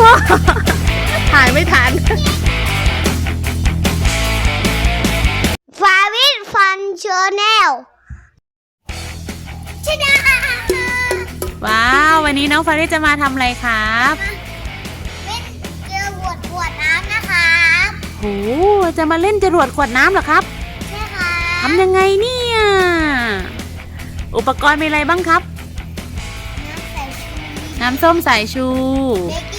พ่อ ถ่ายไม่ทัน ฟาวิทฟันชาแนลชนะว้าว วันนี้น้องฟาริสจะมาทำอะไรครับเป็นเจอหวดขวดน้ำนะคะโหจะมาเล่นจรวดขวดน้ำเหรอครับใช่ค่ะทำยังไงเนี่ย อุปกรณ์มีอะไรบ้างครับ น้ำใส่ชูน้ำส้มสายชู เบก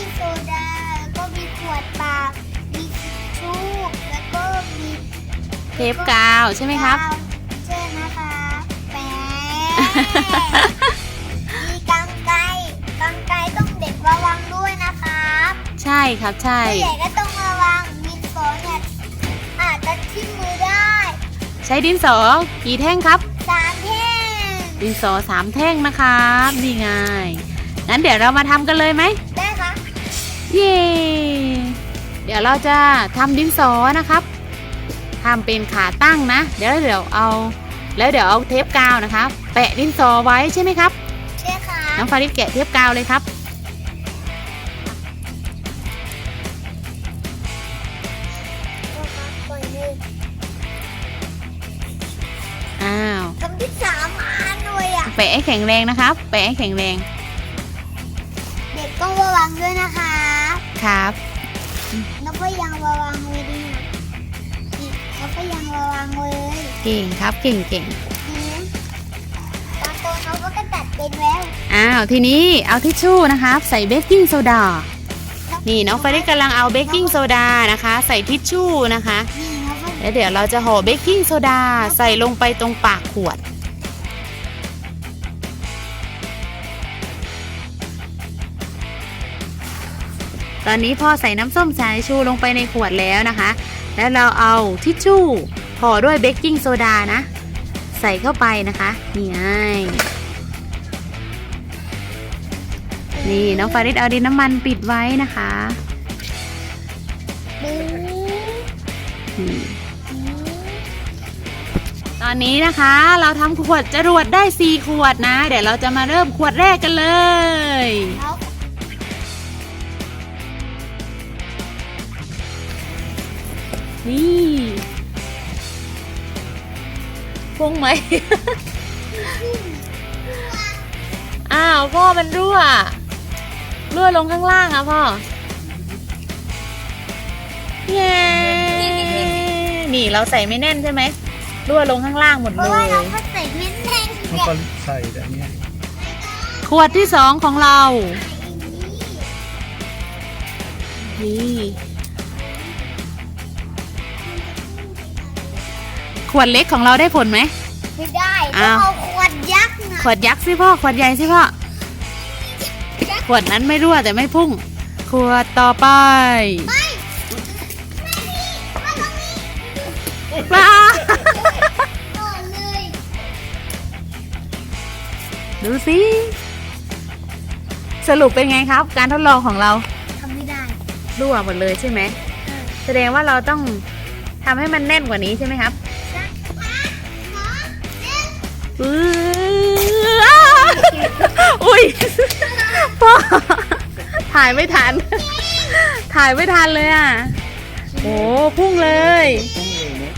ทปกาวใช่ไหมครับกาวใช่นะคะแหมมีกางไกรกางไกรต้องเด็ดระวังด้วยนะครับใช่ครับใช่ ผู้ใหญ่ก็ต้องระวังมีดโซเนี่ยอาจจะทิ่มมือได้ใช้ดินสอกี่แท่งครับ สามแท่งดินสอสามแท่งนะครับนี่ไงงั้นเดี๋ยวเรามาทำกันเลยไหม ได้ค่ะเย้ เดี๋ยวเราจะทำดินสอนะครับ ทำเป็นขาตั้งนะ เดี๋ยวเดี๋ยวเอา แล้วเดี๋ยวเอาเทปกาวนะคะ แปะดินสอไว้ใช่ไหมครับใช่ค่ะน้องฟาริสแกะเทปกาวเลยครับปล่อยมืออ้าวคำที่สามอันเลยอะแปะให้แข็งแรงนะครับ แปะให้แข็งแรง เด็กต้องระวังด้วยนะคะครับ แล้วก็ยังระวังเลยดีนะนี่แล้ว ก็ยังระวังเลยเก่งครับเก่งเก่งนี่ตอนโตน้องก็ตัดเป็นแล้ว อ้าวทีนี้เอาทิชชู่นะครับใส่เบกกิ้งโซดา นี่น้องฟาริสกำลังเอาเบกกิ้งโซดานะคะ ใส่ทิชชู่นะคะนี่แล้วก็แล้วเดี๋ยวเราจะห่อเบกกิ้งโซดาใส่ลงไปตรงปากขวดตอนนี้พ่อใส่น้ำส้มสายชูลงไปในขวดแล้วนะคะ แล้วเราเอาทิชชู่ห่อด้วยเบกกิ้งโซดานะ ใส่เข้าไปนะคะ นี่ไงนี่น้องฟาริสเอาดินน้ำมันปิดไว้นะคะดึงอืมตอนนี้นะคะเราทำขวดจรวดได้ 4 ขวดนะ เดี๋ยวเราจะมาเริ่มขวดแรกกันเลย นี่พุ่งไหม อ้าวพ่อมันรั่ว รั่วลงข้างล่างอะพ่อ เย้ นี่เราใส่ไม่แน่นใช่ไหม รั่วลงข้างล่างหมดเพเลราะว่ายน้องก็ใส่เม็ดแดงมันเนี่ยก็ใส่แต่เนี้ยขวดที่สองของเรา นี่ ขวดเล็กของเราได้ผลไหม ไม่ได้อ้าวต้องเอาขวดยักษ์นะขวดยักษ์สิพ่อ ขวดใหญ่สิพ่อ ขวดนั้นไม่รั่วแต่ไม่พุ่ง ขวดต่อไปไม่ไม่มีมันต้องมีปลาต่อเลยดูสิ สรุปเป็นไงครับ การทดลองของเรา ทำไม่ได้รั่วหมดเลยใช่ไหม แสดงว่าเราต้องทำให้มันแน่นกว่านี้ใช่ไหมครับสั อุ้ยพ่อถ่ายไม่ทัน ถ่ายไม่ทันเลยอะ โอ้พุ่งเลยพุ่งเลย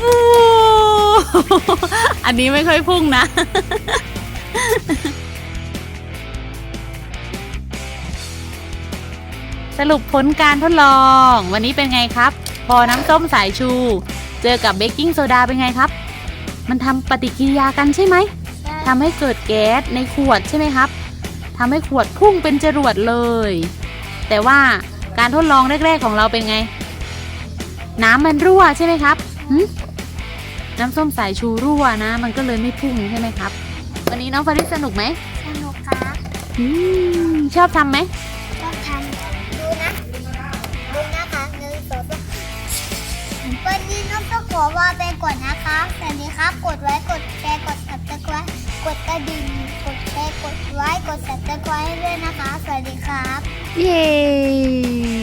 อู้อันนี้ไม่ค่อยพุ่งนะ สรุปผลการทดลอง วันนี้เป็นไงครับ พอน้ำส้มสายชู เจอกับเบกกิ้งโซดาเป็นไงครับ มันทำปฏิกิริยากันใช่ไหมทำให้เกิดแก๊สในขวดใช่ไหมครับทำให้ขวดพุ่งเป็นจรวดเลย แต่ว่าการทดลองแรก ๆของเราเป็นไง น้ำมันรั่วใช่ไหมครับหึน้ำส้มสายชูรั่วนะ มันก็เลยไม่พุ่งใช่ไหมครับ วันนี้น้องฟาริสสนุกไหมสนุกครับอืมชอบทำไหมต้องทำ ดูนะ ดูนะคะหนึ่งสองสามวันนี้น้องต้องขอว่าไปก่อนนะคะสวัสดีครับ กดไว้กดแชร์กด subscribe กดกระดิ่งกดแชร์กดไว้กด subscribe ให้ด้วยนะคะ สวัสดีครับ เย้